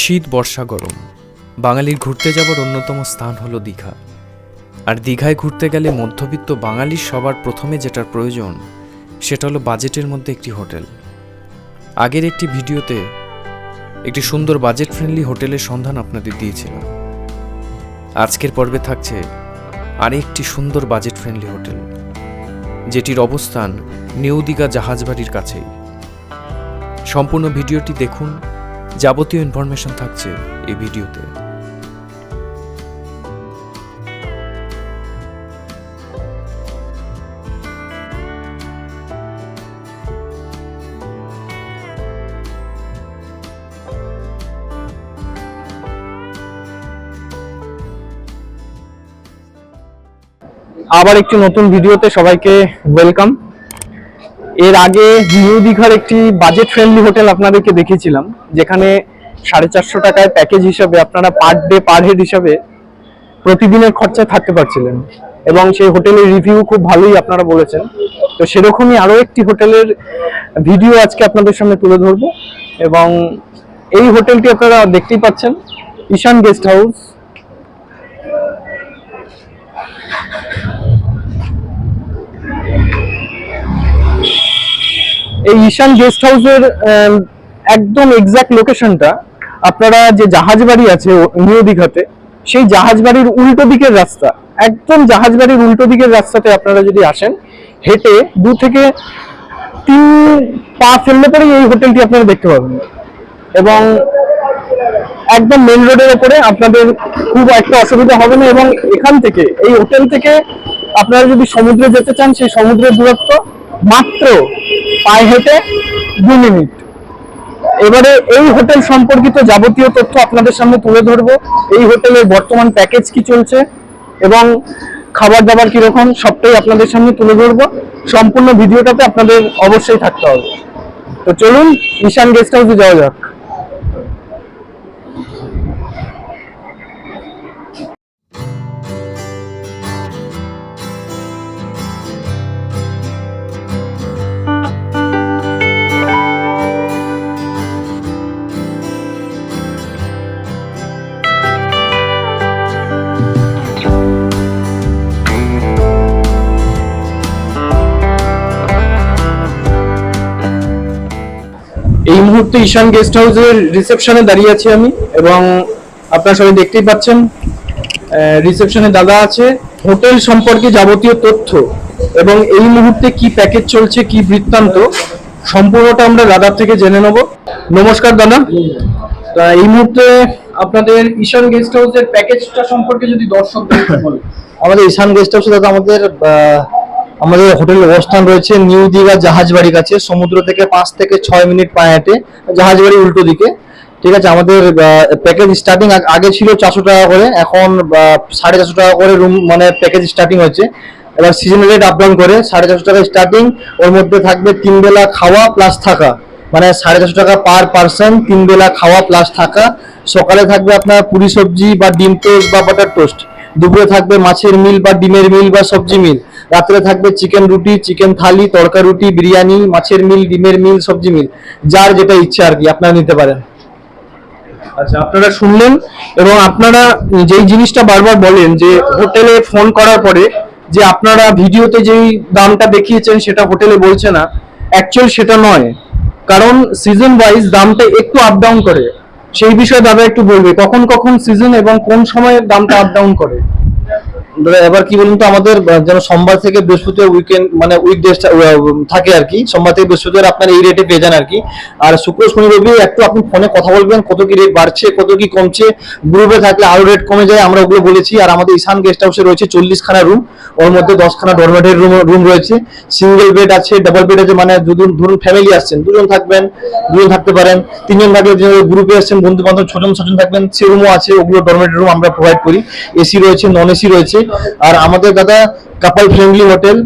শীত, বর্ষা, গরম। বাঙালির ঘুরতে যাবার অন্যতম স্থান হলো দীঘা। আর দীঘায় ঘুরতে গেলে মধ্যবিত্ত বাঙালির সবার প্রথমে যেটার প্রয়োজন, সেটা হলো বাজেটের মধ্যে একটি হোটেল। আগের একটি ভিডিওতে একটি সুন্দর বাজেট ফ্রেন্ডলি হোটেলের সন্ধান আপনাদের দিয়েছিলাম। আজকের পর্বে থাকছে আরেকটি সুন্দর বাজেট ফ্রেন্ডলি হোটেল, যেটির অবস্থান নিউ দীঘা জাহাজবাড়ির কাছেই। সম্পূর্ণ ভিডিওটি দেখুন যাবতীয় ইনফরমেশন থাকছে এই ভিডিওতে। আবার একটি নতুন ভিডিওতে সবাইকে ওয়েলকাম এর আগে নিউ দীঘার একটি বাজেট ফ্রেন্ডলি হোটেল আপনাদেরকে দেখিয়েছিলাম, যেখানে সাড়ে চারশো টাকায় প্যাকেজ হিসাবে আপনারা পার ডে পার হেড হিসাবে প্রতিদিনের খরচায় থাকতে পারছিলেন। এবং সেই হোটেলের রিভিউ খুব ভালোই আপনারা বলেছেন। তো সেরকমই আরও একটি হোটেলের ভিডিও আজকে আপনাদের সামনে তুলে ধরবো। এবং এই হোটেলটি আপনারা দেখতেই পাচ্ছেন, ঈশান গেস্ট হাউস এই ঈশান গেস্ট হাউসের একদম এক্সাক্ট লোকেশনটা আপনারা যে জাহাজ বাড়ি আছে নিউ দীঘাতে, সেই জাহাজ বাড়ির উল্টো দিকের রাস্তা, একদম জাহাজ বাড়ির উল্টো দিকের রাস্তাতে আপনারা যদি আসেন, হেঁটে দু থেকে তিন পা ফেললে পরেই এই হোটেলটি আপনারা দেখতে পাবেন। এবং একদম মেন রোডের ওপরে আপনাদের খুব একটা অসুবিধা হবে না এবং এখান থেকে, এই হোটেল থেকে আপনারা যদি সমুদ্রে যেতে চান, সেই সমুদ্রের দূরত্ব মাত্র পায়ে হেঁটে দু মিনিট। এবারে এই হোটেল সম্পর্কিত যাবতীয় তথ্য আপনাদের সামনে তুলে ধরব। এই হোটেলের বর্তমান প্যাকেজ কি চলছে এবং খাবার দাবার কীরকম, সবটাই আপনাদের সামনে তুলে ধরবো। সম্পূর্ণ ভিডিওটাতে আপনাদের অবশ্যই থাকতে হবে। তো চলুন, ঈশান গেস্ট হাউসে যাওয়া যাক। এই মুহূর্তে ঈশান গেস্ট হাউসের রিসেপশনে দাঁড়িয়ে আছি আমি এবং আপনারা সবাই দেখতেই পাচ্ছেন রিসেপশনে দাদা আছে। হোটেল সম্পর্কে যাবতীয় তথ্য এবং এই মুহূর্তে কি প্যাকেজ চলছে, কি বৃত্তান্ত, সম্পূর্ণটা আমরা দাদার থেকে জেনে নেব। নমস্কার দাদা। এই মুহূর্তে আপনাদের ঈশান গেস্ট হাউসের প্যাকেজটা সম্পর্কে যদি দর্শক আমাদের ঈশান গেস্ট হাউসে দাদা আমাদের আমাদের হোটেলের অবস্থান রয়েছে নিউ দীঘা জাহাজবাড়ির কাছে, সমুদ্র থেকে পাঁচ থেকে ছয় মিনিট পায়ে হেঁটে জাহাজবাড়ি উল্টো দিকে। ঠিক আছে, আমাদের প্যাকেজ স্টার্টিং আগে ছিল চারশো টাকা করে, এখন সাড়ে চারশো টাকা করে রুম মানে প্যাকেজ স্টার্টিং হচ্ছে এবার সিজন রেট আপ ডাউন করে সাড়ে চারশো টাকা স্টার্টিং ওর মধ্যে থাকবে তিন বেলা খাওয়া প্লাস থাকা। মানে সাড়ে চারশো টাকা পার পার্সন তিন বেলা খাওয়া প্লাস থাকা। সকালে থাকবে আপনার পুরি সবজি বা ডিম টোস্ট বা বাটার টোস্ট দুপুরে থাকবে মাছের মিল বা ডিমের মিল বা সবজি মিল। রাত্রে থাকবে চিকেন রুটি, চিকেন থালি, তড়কা রুটি, বিরিয়ানি, মাছের মিল, ডিমের মিল, সবজি মিল। যার যেটা ইচ্ছা আর কি, আপনারা নিতে পারেন। আচ্ছা আপনারা শুনলেন এবং আপনারা যেই জিনিসটা বারবার বলেন যে হোটেলে ফোন করার পরে যে আপনারা ভিডিওতে যেই দামটা দেখিয়েছেন সেটা হোটেলে বলছে না, অ্যাকচুয়াল সেটা নয়। কারণ সিজন ওয়াইজ দামটা একটু আপ ডাউন করে। সেই বিষয়ে দাদা একটু বলবে, কখন কখন সিজন এবং কোন সময়ে দামটা আপ ডাউন করে। দাদা, এবার কি বলুন তো, আমাদের যেন সোমবার থেকে বৃহস্পতিবার উইকেন্ড মানে উইকডেজ থাকে আর কি। সোমবার থেকে বৃহস্পতিবার আপনার এই রেটে পেয়ে যান আর কি। আর শুক্র, শনি, রবি, একটু আপনি ফোনে কথা বলবেন, কত কি রেট বাড়ছে, কত কি কমছে। গ্রুপে থাকলে আরও রেট কমে যায়, আমরা ওগুলো বলেছি। আর আমাদের ঈশান গেস্ট হাউসে রয়েছে চল্লিশ খানা রুম ওর মধ্যে দশ খানা ডরমেটের রুম রুম রয়েছে। সিঙ্গেল বেড আছে ডাবল বেড আছে মানে দুজন ধরুন ফ্যামিলি আসছেন। দুজন থাকবেন, দুজন থাকতে পারেন। তিনজন থাকলে গ্রুপে আসছেন বন্ধু বান্ধব ছজন ছজন থাকবেন, সে রুমও আছে, ওগুলো ডরমেটের রুম আমরা প্রোভাইড করি। এসি রয়েছে নন এসি রয়েছে। আর আমাদের দাদা কাপল ফ্রেন্ডলি হোটেল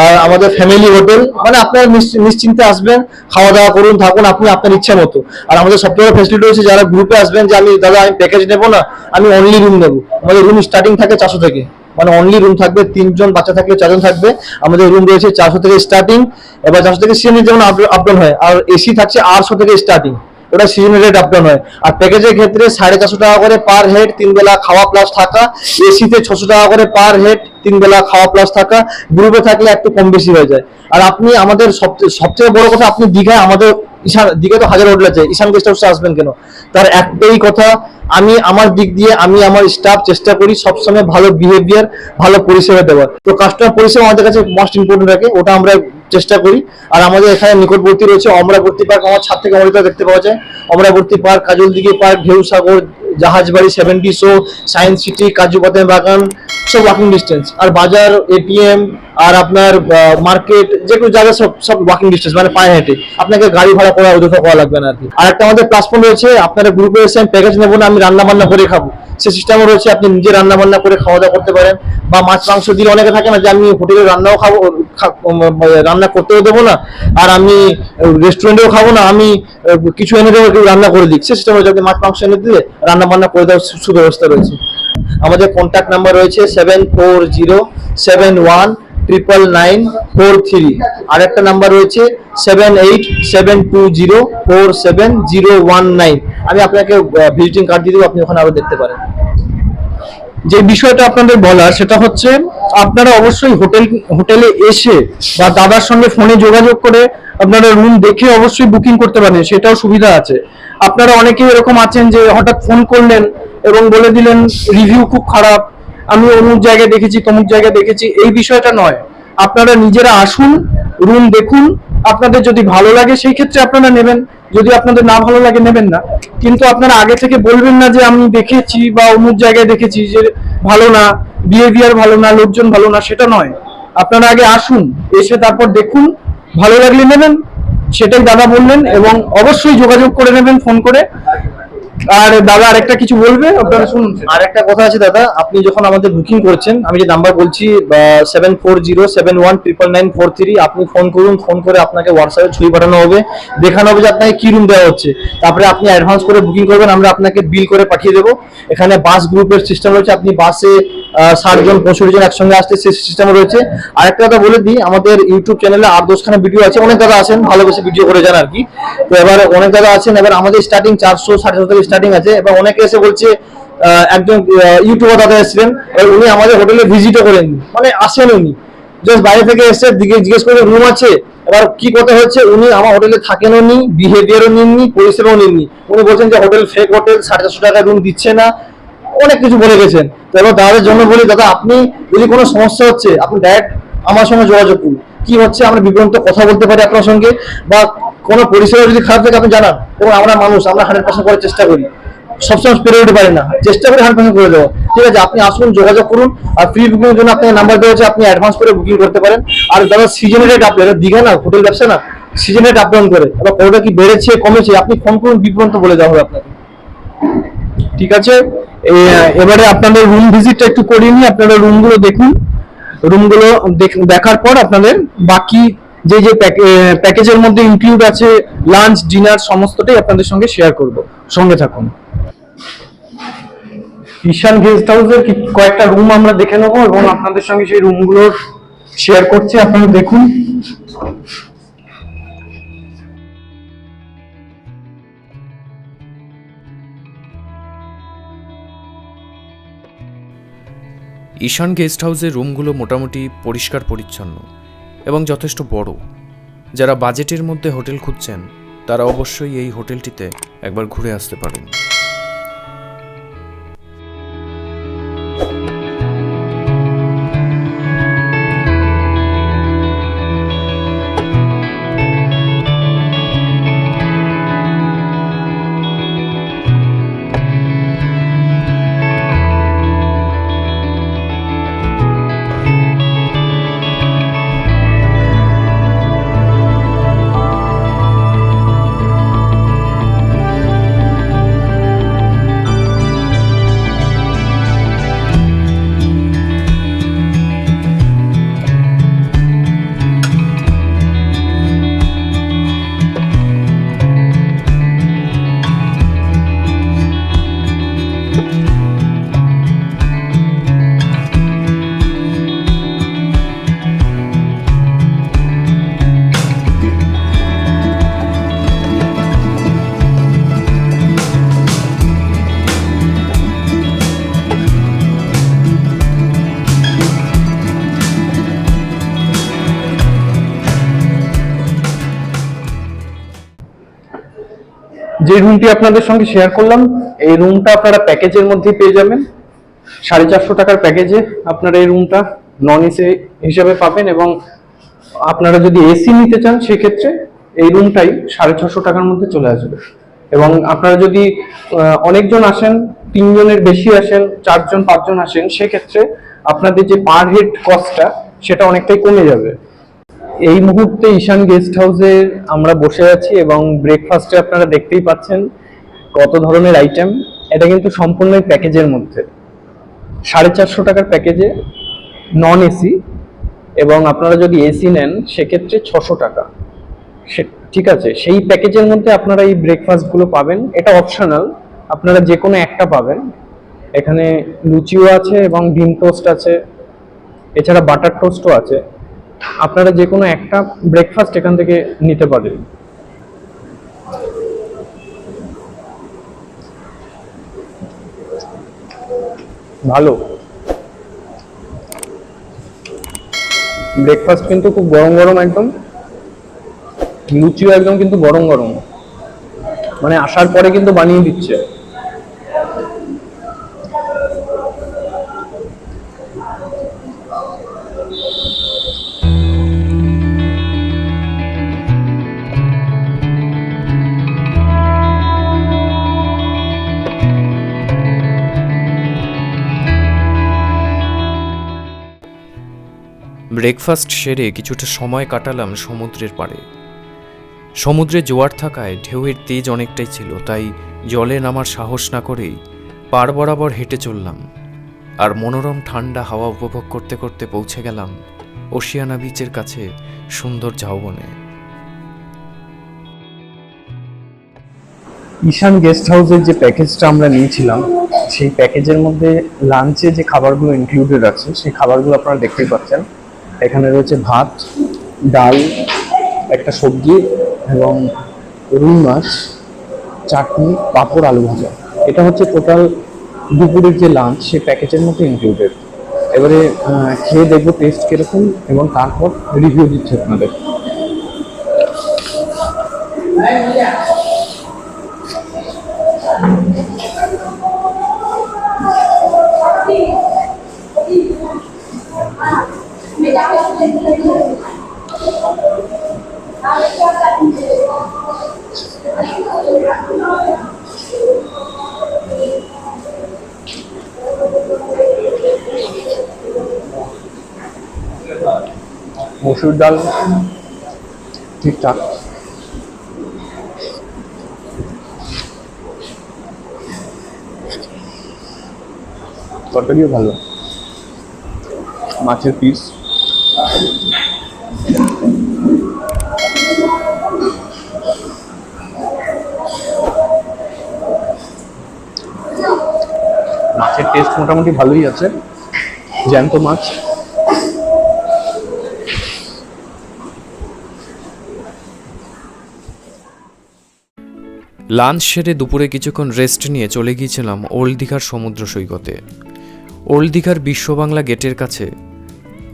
আর আমাদের ফ্যামিলি হোটেল মানে আপনারা নিশ্চিন্তে আসবেন খাওয়া দাওয়া করুন, থাকুন, আপনি আপনার ইচ্ছা মতো। আর আমাদের সবথেকে বড় ফেসিলিটি হচ্ছে যারা গ্রুপে আসবেন যে আমি, দাদা, আমি প্যাকেজ নেব না, আমি অনলি রুম নেব। আমাদের রুম স্টার্টিং থাকে চারশো থেকে। মানে অনলি রুম থাকবে, তিনজন বাচ্চা থাকলে চারজন থাকবে। আমাদের রুম রয়েছে চারশো থেকে স্টার্টিং এবার চারশো থেকে সিএনজি যেমন আপ ডাউন হয়, আর এসি থাকছে আটশো থেকে স্টার্টিং ওটা সিজনের রেট আপডাউন হয়। আর প্যাকেজের ক্ষেত্রে সাড়ে চারশো টাকা করে পার হেড তিন বেলা খাওয়া প্লাস থাকা। এসিতে ছশো টাকা করে পার হেড তিন বেলা খাওয়া প্লাস থাকা। গ্রুপে থাকলে একটু কম বেশি হয়ে যায়। আর আপনি আমাদের সবচেয়ে বড় কথা, আপনি দীঘায় আমাদের ঈশান দীঘায় তো হাজার হোটেল আছে। ঈশান গেস্ট হাউসে আসবেন কেন? তার একটাই কথা, আমি আমার দিক দিয়ে, আমি আমার স্টাফ চেষ্টা করি সবসময় ভালো বিহেভিয়ার ভালো পরিষেবা দেওয়ার। তো কাস্টমার পরিষেবা আমাদের কাছে মোস্ট ইম্পর্টেন্ট রাখে ওটা আমরা চেষ্টা করি। আর আমাদের এখানে নিকটবর্তী রয়েছে অমরাবর্তী পার্ক, আমার ছাদ থেকে অমৃতা দেখতে পাওয়া যায়। অমরাবর্তী park, Kajal Dighi park, Dheu Sagar Jahajbari seventy show science city কাজু বাদাম বাগান, সব ওয়াকিং ডিস্টেন্স আর বাজার এটিএম আর আপনার মার্কেট যে কোনো জায়গায় সব সব ওয়াকিং ডিস্টেন্স মানে পায়ে হেঁটে। আপনাকে গাড়ি ভাড়া করা অযথা করা লাগবে না আর কি। আর একটা আমাদের প্লাস পয়েন্ট রয়েছে, আপনারা গ্রুপে এসে আমি প্যাকেজ নেব না, আমি রান্না বান্না করে খাব। সে সিস্টেমও রয়েছে, আপনি নিজে রান্না বান্না করে খাওয়া দাওয়া করতে পারেন। বা মাছ, মাংস দিলে অনেকে থাকে না যে, আমি হোটেলে রান্নাও খাব রান্না করতেও দেবো না, আর আমি রেস্টুরেন্টেও খাব না, আমি কিছু এনে দেবো, কেউ রান্না করে দিক। সে সিস্টেম রয়েছে, আপনি মাছ, মাংস এনে দিলে রান্না বান্না করে দেওয়ার সুব্যবস্থা রয়েছে। আমাদের কন্ট্যাক্ট নাম্বার রয়েছে seven four zero seven one triple nine four three আর একটা নাম্বার রয়েছে seven eight seven two zero four seven zero one nine আমি আপনাকে ভিজিটিং কার্ড দিয়ে দেবো, আপনি ওখানে আরও দেখতে পারেন। যে বিষয়টা আপনাদের বলার, সেটা হচ্ছে আপনারা অবশ্যই হোটেল, হোটেলে এসে বা দাদার সঙ্গে ফোনে যোগাযোগ করে আপনারা রুম দেখে অবশ্যই বুকিং করতে পারেন, সেটাও সুবিধা আছে। আপনারা অনেকেই এরকম আছেন যে হঠাৎ ফোন করলেন এবং বলে দিলেন রিভিউ খুব খারাপ আমি অমুক জায়গায় দেখেছি, তমুক জায়গায় দেখেছি, এই বিষয়টা নয়। আপনারা নিজেরা আসুন রুম দেখুন, আপনাদের যদি ভালো লাগে সেই ক্ষেত্রে আপনারা নেবেন, যদি আপনাদের না ভালো লাগে নেবেন না। কিন্তু আপনারা আগে থেকে বলবেন না যে আমি দেখেছি বা অমুক জায়গায় দেখেছি যে ভালো না বিহেভিয়ার ভালো না, লোকজন ভালো না, সেটা নয়। আপনারা আগে আসুন, এসে তারপর দেখুন, ভালো লাগলে নেবেন, সেটাই দাদা বললেন এবং অবশ্যই যোগাযোগ করে নেবেন, ফোন করে। আর দাদা আরেকটা কিছু বলবে? আপনারা শুনুন আর একটা কথা আছে দাদা, আপনি যখন আমাদের বুকিং করছেন, আমি যে নাম্বার বলছি seven four zero seven one triple nine four three আপনি ফোন করুন ফোন করে আপনাকে হোয়াটসঅ্যাপে ছবি পাঠানো হবে। দেখানো হবে যে আপনাকে কি রুম দেওয়া হচ্ছে। তারপরে আপনি অ্যাডভান্স করে বুকিং করবেন, আমরা আপনাকে বিল করে পাঠিয়ে দেবো। এখানে বাস গ্রুপের সিস্টেম রয়েছে, আপনি বাসে ষাট জন পঁয়ষট্টি জন একসঙ্গে আসতে সেই সিস্টেম রয়েছে। আরেকটা কথা বলে দিই, আমাদের ইউটিউব চ্যানেলে আর দশখানা ভিডিও আছে। অনেক দাদা আছেন, ভালোবেসে ভিডিও করে যান আর কি। তো এবার অনেক দাদা আছেন, এবার আমাদের স্টার্টিং চারশো সাড়ে চারশো স্টার্টিং আছে এবার অনেকে এসে বলছে একজন ইউটিউবার দাদা এসেছিলেন উনি আমাদের হোটেলে ভিজিটও করেন মানে আসেন উনি। জাস্ট বাইরে থেকে এসে দিকে জিজ্ঞেস করে রুম আছে? এবার কি কথা হচ্ছে? উনি আমার হোটেলে থাকেনও নি বিহেভিয়ারও নিননি, পরিষেবাও নিননি। উনি বলছেন যে হোটেল ফেক হোটেল সাড়ে চারশো টাকা রুম দিচ্ছে না। অনেক কিছু বলে গেছেন। তো এবার দাদার জন্য বলি, দাদা, আপনি যদি কোনো সমস্যা হচ্ছে, আপনি ডাইরেক্ট আমার সঙ্গে যোগাযোগ করুন। কি হচ্ছে? আমরা বিভ্রান্ত, কথা বলতে পারি আপনার সঙ্গে, বা কোনো পরিষেবা যদি খারাপ থাকে, আপনি জানান। এবং আমরা মানুষ, আমরা হান্ড্রেড পার্সেন্ট করার চেষ্টা করি। সবসময় পেরে উঠতে পারি না। চেষ্টা করি হান্ড্রেড পার্সেন্ট করে দেবো। ঠিক আছে, আপনি আসুন, যোগাযোগ করুন। আর ফ্রি বুকিং এর জন্য আপনার নাম্বার দেওয়া আছে আপনি অ্যাডভান্স করে বুকিং করতে পারেন। আর দাদা সিজনের রেট আপনি দীঘা না, হোটেল ব্যবসা না সিজন রেট আপ ডাউন করে। এবার কোনোটা কি বেড়েছে, কমেছে, আপনি ফোন করুন বিভ্রান্ত বলে দেওয়া হবে আপনাকে। ঠিক আছে? এবারে আপনাদের রুম ভিজিটটা একটু করিয়ে আপনারা রুমগুলো দেখুন। রুমগুলো দেখ- দেখার পর আপনাদের বাকি যে যে প্যাকেজের মধ্যে ইনক্লুড আছে লাঞ্চ ডিনার সমস্তটাই আপনাদের সঙ্গে শেয়ার করব। সঙ্গে থাকুন। ঈশান গেস্ট হাউসের কয়েকটা রুম আমরা দেখে নেব এবং আপনাদের সঙ্গে সেই রুমগুলো শেয়ার করছি, আপনারা দেখুন। ঈশান গেস্ট হাউসের রুমগুলো মোটামুটি পরিষ্কার পরিচ্ছন্ন এবং যথেষ্ট বড়। যারা বাজেটের মধ্যে হোটেল খুঁজছেন, তারা অবশ্যই এই হোটেলটিতে একবার ঘুরে আসতে পারেন। যে রুমটি আপনাদের সঙ্গে শেয়ার করলাম, এই রুমটা আপনারা প্যাকেজের মধ্যেই পেয়ে যাবেন। সাড়ে চারশো টাকার প্যাকেজে আপনারা এই রুমটা নন এসি হিসাবে পাবেন এবং আপনারা যদি এসি নিতে চান, সেক্ষেত্রে এই রুমটাই সাড়ে ছশো টাকার মধ্যে চলে আসবে। এবং আপনারা যদি অনেকজন আসেন, তিনজনের বেশি আসেন, চারজন, পাঁচজন আসেন, সেক্ষেত্রে আপনাদের যে পার হেড কস্টটা সেটা অনেকটাই কমে যাবে। এই মুহূর্তে ঈশান গেস্ট হাউসে আমরা বসে আছি এবং ব্রেকফাস্টে আপনারা দেখতেই পাচ্ছেন কত ধরনের আইটেম এটা কিন্তু সম্পূর্ণ প্যাকেজের মধ্যে। সাড়ে চারশো টাকার প্যাকেজে নন এসি এবং আপনারা যদি এসি নেন, সেক্ষেত্রে ছশো টাকা। সে, ঠিক আছে, সেই প্যাকেজের মধ্যে আপনারা এই ব্রেকফাস্টগুলো পাবেন। এটা অপশনাল আপনারা যে কোনো একটা পাবেন। এখানে লুচিও আছে এবং ডিম টোস্ট আছে। এছাড়া বাটার টোস্টও আছে। আপনারা যে কোনো একটা ব্রেকফাস্ট এখান থেকে নিতে পারেন। ভালো। ব্রেকফাস্ট কিন্তু খুব গরম গরম একদম। লুচিও একদম কিন্তু গরম গরম। মানে আসার পরে কিন্তু বানিয়ে দিচ্ছে। ব্রেকফাস্ট সেরে কিছুটা সময় কাটালাম সমুদ্রের পাড়ে। সমুদ্রে জোয়ার থাকায় ঢেউয়ের তেজ অনেকটাই ছিল, তাই জলে নামার সাহস না করেই পার বরাবর হেঁটে চললাম। আর মনোরম ঠান্ডা হাওয়া উপভোগ করতে করতে পৌঁছে গেলাম ওশিয়ানা বিচের কাছে সুন্দর ঝাউবনে। ঈশান গেস্ট হাউসের যে প্যাকেজটা আমরা নিয়েছিলাম, সেই প্যাকেজের মধ্যে লাঞ্চে যে খাবারগুলো ইনক্লুডেড আছে, সেই খাবারগুলো আপনারা দেখতেই পাচ্ছেন। এখানে রয়েছে ভাত, ডাল, একটা সবজি এবং রুই মাছ, চাটনি, পাঁপড়, আলু ভাজা। এটা হচ্ছে টোটাল দুপুরের যে লাঞ্চ সে প্যাকেজের মধ্যে ইনক্লুডেড এবারে খেয়ে দেখব টেস্ট কীরকম এবং তারপর রিভিউ দিচ্ছে আপনাদের। মসুর ডাল ঠিকঠাক। তরকারিও ভালো। মাছের পিস মাছের টেস্ট মোটামুটি ভালোই আছে। জ্যান্ত মাছ। লাঞ্চ সেরে দুপুরে কিছুক্ষণ রেস্ট নিয়ে চলে গিয়েছিলাম ওল্ড দীঘার সমুদ্র সৈকতে। ওল্ড দীঘার বিশ্ববাংলা গেটের কাছে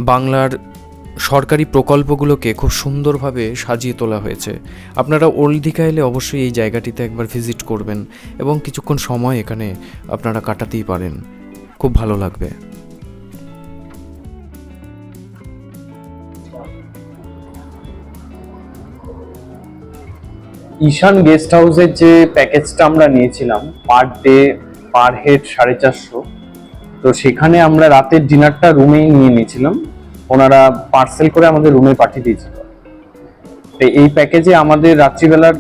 বাংলার সরকারি প্রকল্পগুলোকে খুব সুন্দরভাবে সাজিয়ে তোলা হয়েছে। আপনারা ওল্ড দীঘা এলে অবশ্যই এই জায়গাটিতে একবার ভিজিট করবেন এবং কিছুক্ষণ সময় এখানে আপনারা কাটাতেই পারেন। খুব ভালো লাগবে। ঈশান গেস্ট হাউসের যে প্যাকেজটা আমরা নিয়েছিলাম পার ডে, পার হেড সাড়ে চারশো, তো সেখানে আমরা রাতের ডিনারটা রুমেই নিয়ে নিয়েছিলাম। ওনারা পার্সেল করে আমাদের রুমে পাঠিয়ে দিয়েছিল। তো এই প্যাকেজে আমাদের রাত্রিবেলার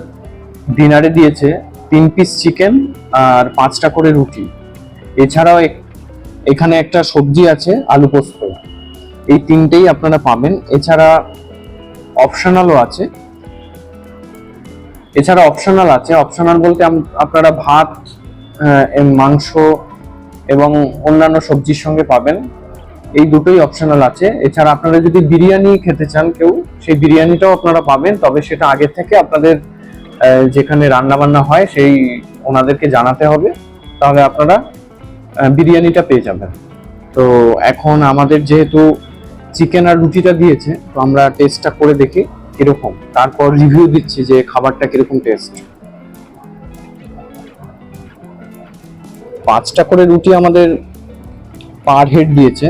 ডিনারে দিয়েছে তিন পিস চিকেন আর পাঁচটা করে রুটি। এছাড়াও এখানে একটা সবজি আছে, আলু পোস্ত। এই তিনটেই আপনারা পাবেন। এছাড়া অপশনালও আছে। এছাড়া অপশনাল আছে। অপশনাল বলতে আপনারা ভাত মাংস এবং অন্যান্য সবজির সঙ্গে পাবেন। এই দুটোই অপশনাল আছে। এছাড়া আপনারা যদি বিরিয়ানি খেতে চান কেউ, সেই বিরিয়ানিটাও আপনারা পাবেন, তবে সেটা আগে থেকে আপনাদের যেখানে রান্না বান্না হয়, সেই ওনাদেরকে জানাতে হবে। তাহলে আপনারা বিরিয়ানিটা পেয়ে যাবেন। তো এখন আমাদের যেহেতু চিকেন আর রুটিটা দিয়েছে, তো আমরা টেস্টটা করে দেখি কীরকম। তারপর রিভিউ দিচ্ছি যে খাবারটা কীরকম টেস্ট পাঁচটা করে রুটি আমাদের পার হেড দিয়েছে।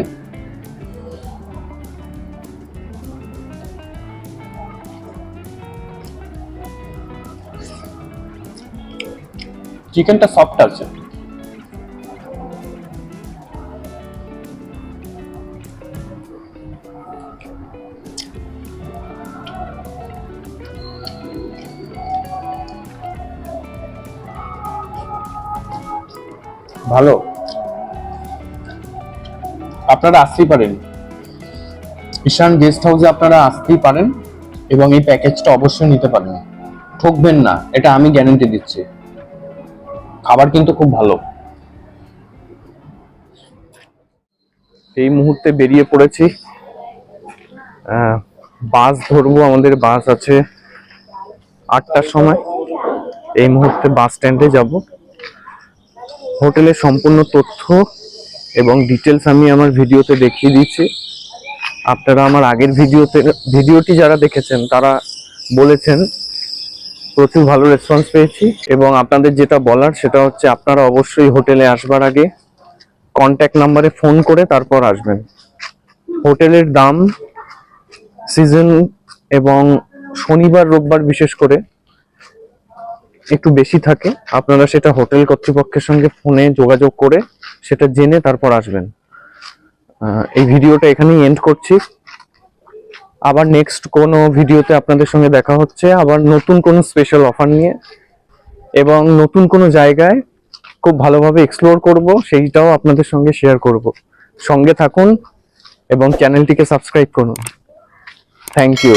চিকেনটা সফট আছে। ভালো। আপনারা আসতেই পারেন। ঈশান গেস্ট হাউসে আপনারা আসতেই পারেন এবং এই প্যাকেজটা অবশ্যই নিতে পারেন ঠকবেন না, এটা আমি গ্যারান্টি দিচ্ছি। খাবার কিন্তু খুব ভালো। এই মুহূর্তে বেরিয়ে পড়েছি। বাস ধরবো, আমাদের বাস আছে আটটার সময়। এই মুহূর্তে বাস স্ট্যান্ডে যাব। হোটেলের সম্পূর্ণ তথ্য এবং ডিটেলস আমি আমার ভিডিওতে দেখিয়ে দিয়েছি আপনারা আমার আগের ভিডিওতে ভিডিওটি যারা দেখেছেন, তারা বলেছেন প্রচুর ভালো রেসপন্স পেয়েছি এবং আপনাদের যেটা বলার সেটা হচ্ছে আপনারা অবশ্যই হোটেলে আসবার আগে কন্ট্যাক্ট নাম্বারে ফোন করে তারপর আসবেন। হোটেলের দাম সিজন এবং শনিবার, রোববার বিশেষ করে একটু বেশি থাকে। আপনারা সেটা হোটেল কর্তৃপক্ষের সঙ্গে ফোনে যোগাযোগ করে সেটা জেনে তারপর আসবেন। এই ভিডিওটা এখানেই এন্ড করছি। আবার নেক্সট কোনো ভিডিওতে আপনাদের সঙ্গে দেখা হচ্ছে, আবার নতুন কোনো স্পেশাল অফার নিয়ে এবং নতুন কোনো জায়গায় খুব ভালোভাবে এক্সপ্লোর করব, সেইটাও আপনাদের সঙ্গে শেয়ার করব। সঙ্গে থাকুন এবং চ্যানেলটিকে সাবস্ক্রাইব করুন। Thank you